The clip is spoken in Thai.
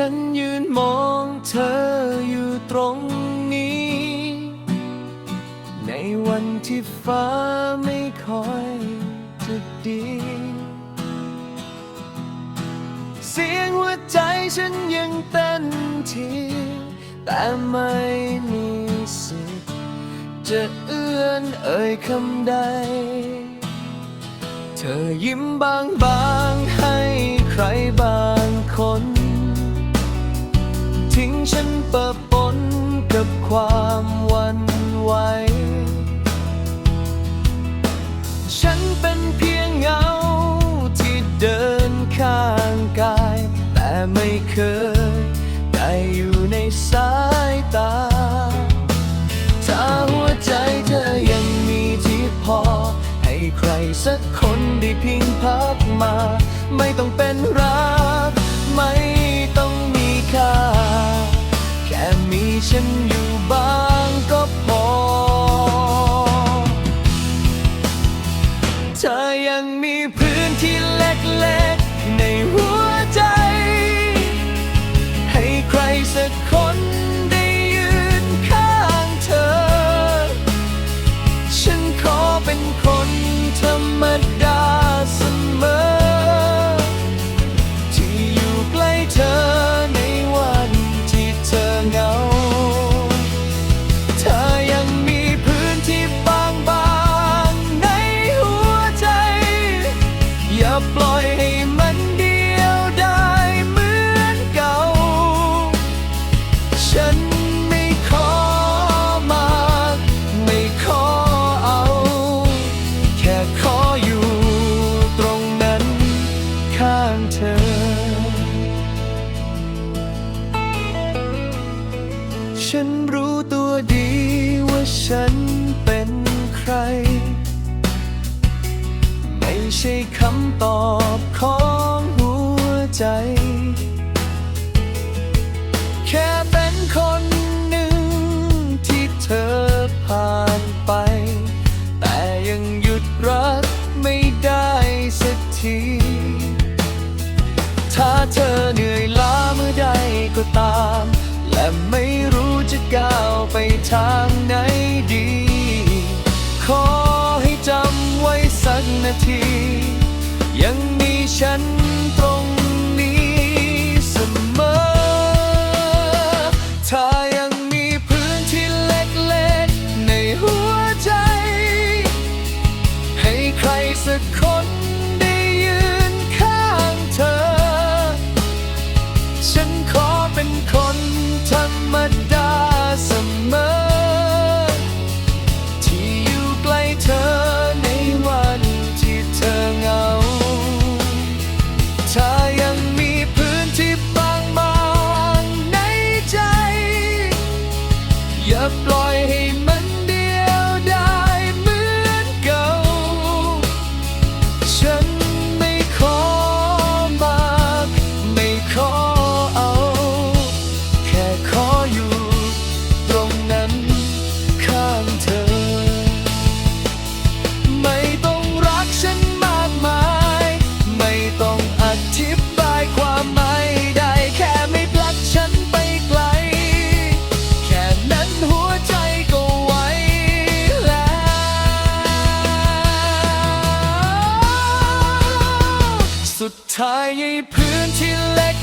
ฉันยืนมองเธออยู่ตรงนี้ ในวันที่ฟ้าไม่คอยจะดี เสียงหัวใจฉันยังเต้นทีแต่ไม่มีสิทธิ์จะเอื้อนเอ่ยคำใด เธอยิ้มบางๆให้ใครบางคน ฉันเปิดปนกับความวันไหว ฉันเป็นเพียงเงาที่เดินข้างกาย แต่ไม่เคยได้อยู่ในสายตา ถ้าหัวใจเธอยังมีที่พอ ให้ใครสักคนได้พียงพักมา ไม่ต้องเป็นรัก ไม่ต้องมีค่า มีฉันอยู่บ้างก็พอ ปล่อยให้มันเดียวได้เหมือนเก่า ฉันไม่ขอมากไม่ขอเอา แค่ขออยู่ตรงนั้นข้างเธอ ฉันรู้ตัวดีว่าฉันเป็นใคร ใช่คำตอบของหัวใจ แค่เป็นคนหนึ่งที่เธอผ่านไป แต่ยังหยุดรักไม่ได้สักที ถ้าเธอเหนื่อยล้าเมื่อใดก็ตาม และไม่รู้จะก้าวไปทางไหนดีขอ ที ยังมีฉันตรงนี้เสมอ ถ้ายังมีพื้นที่เล็กๆ ในหัวใจ ให้ใครสักคน สุดท้ายไอ้พื้นที่เล็ก